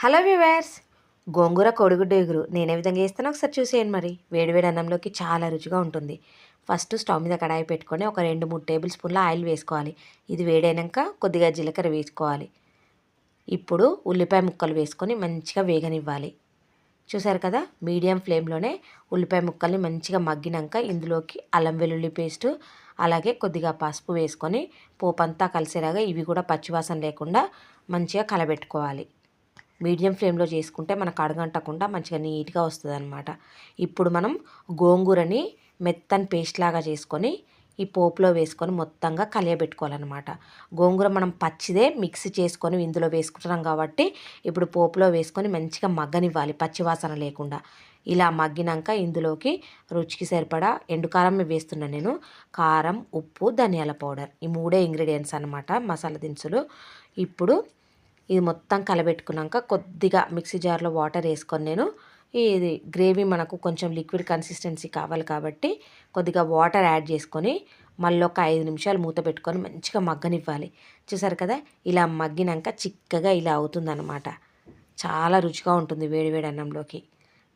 Hello viewers. గోంగూర కోడిగుడ్డు ఎగురు. నేను ఏ విధంగా వేస్తానో ఒకసారి చూసేయండి మరి. వేడివేడి అన్నంలోకి చాలా రుచిగా ఉంటుంది. ఫస్ట్ స్టవ్ మీద కడాయి పెట్టుకొని ఒక రెండు మూడు టేబుల్ స్పూన్ల ఆయిల్ వేసుకోవాలి. ఇది వేడైనాక కొద్దిగా జీలకర్ర వేసుకోవాలి. ఇప్పుడు ఉల్లిపాయ ముక్కలు వేసుకొని మంచిగా వేగనివ్వాలి. చూసారు కదా మీడియం ఫ్లేమ్లోనే ఉల్లిపాయ ముక్కల్ని మంచిగా మగ్గినాక ఇందులోకి అల్లం వెల్లుల్లి పేస్టు అలాగే కొద్దిగా పసుపు వేసుకొని పోపంతా కలిసేలాగా ఇవి కూడా పచ్చివాసన లేకుండా మంచిగా కలబెట్టుకోవాలి. మీడియం ఫ్లేమ్లో చేసుకుంటే మనకు అడగంటకుండా మంచిగా నీట్గా వస్తుంది అనమాట ఇప్పుడు మనం గోంగూరని మెత్తని పేస్ట్ లాగా చేసుకొని ఈ పోపులో వేసుకొని మొత్తంగా కలియబెట్టుకోవాలన్నమాట. గోంగూర మనం పచ్చిదే మిక్స్ చేసుకొని ఇందులో వేసుకుంటున్నాం కాబట్టి ఇప్పుడు పోపులో వేసుకొని మంచిగా మగ్గనివ్వాలి పచ్చివాసన లేకుండా. ఇలా మగ్గినాక ఇందులోకి రుచికి సరిపడా ఎండుకారం వేస్తున్నాను నేను కారం ఉప్పు ధనియాల పౌడర్ ఈ మూడే ఇంగ్రీడియంట్స్ అనమాట మసాలా దినుసులు. ఇప్పుడు ఇది మొత్తం కలబెట్టుకున్నాక కొద్దిగా మిక్సీ జార్లో వాటర్ వేసుకొని నేను ఇది గ్రేవీ మనకు కొంచెం లిక్విడ్ కన్సిస్టెన్సీ కావాలి కాబట్టి కొద్దిగా వాటర్ యాడ్ చేసుకొని మళ్ళీ ఒక ఐదు నిమిషాలు మూత పెట్టుకొని మంచిగా మగ్గనివ్వాలి. చూసారు కదా? ఇలా మగ్గినాక చిక్కగా ఇలా అవుతుందన్నమాట. చాలా రుచిగా ఉంటుంది వేడివేడి అన్నంలోకి.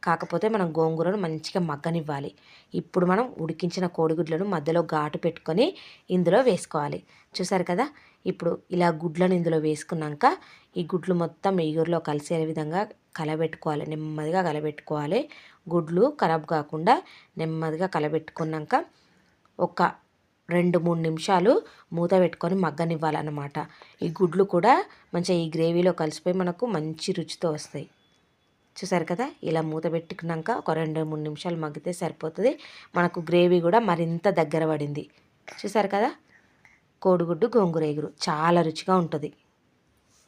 కాకపోతే మనం గోంగూరను మంచిగా మగ్గనివ్వాలి. ఇప్పుడు మనం ఉడికించిన కోడిగుడ్లను మధ్యలో ఘాటు పెట్టుకొని ఇందులో వేసుకోవాలి. చూసారు కదా? ఇప్పుడు ఇలా గుడ్లను ఇందులో వేసుకున్నాక ఈ గుడ్లు మొత్తం ఎగురులో కలిసే విధంగా కలబెట్టుకోవాలి? నెమ్మదిగా కలబెట్టుకోవాలి. గుడ్లు ఖరాబ్ కాకుండా నెమ్మదిగా కలబెట్టుకున్నాక ఒక రెండు మూడు నిమిషాలు మూత పెట్టుకొని మగ్గనివ్వాలన్నమాట. ఈ గుడ్లు కూడా మంచిగా ఈ గ్రేవీలో కలిసిపోయి మనకు మంచి రుచితో వస్తాయి. చూసారు కదా? ఇలా మూత పెట్టుకున్నాక ఒక రెండు మూడు నిమిషాలు మగ్గితే సరిపోతుంది. మనకు గ్రేవీ కూడా మరింత దగ్గర పడింది. చూసారు కదా? కోడిగుడ్డు గోంగూర ఎగురు. చాలా రుచిగా ఉంటుంది.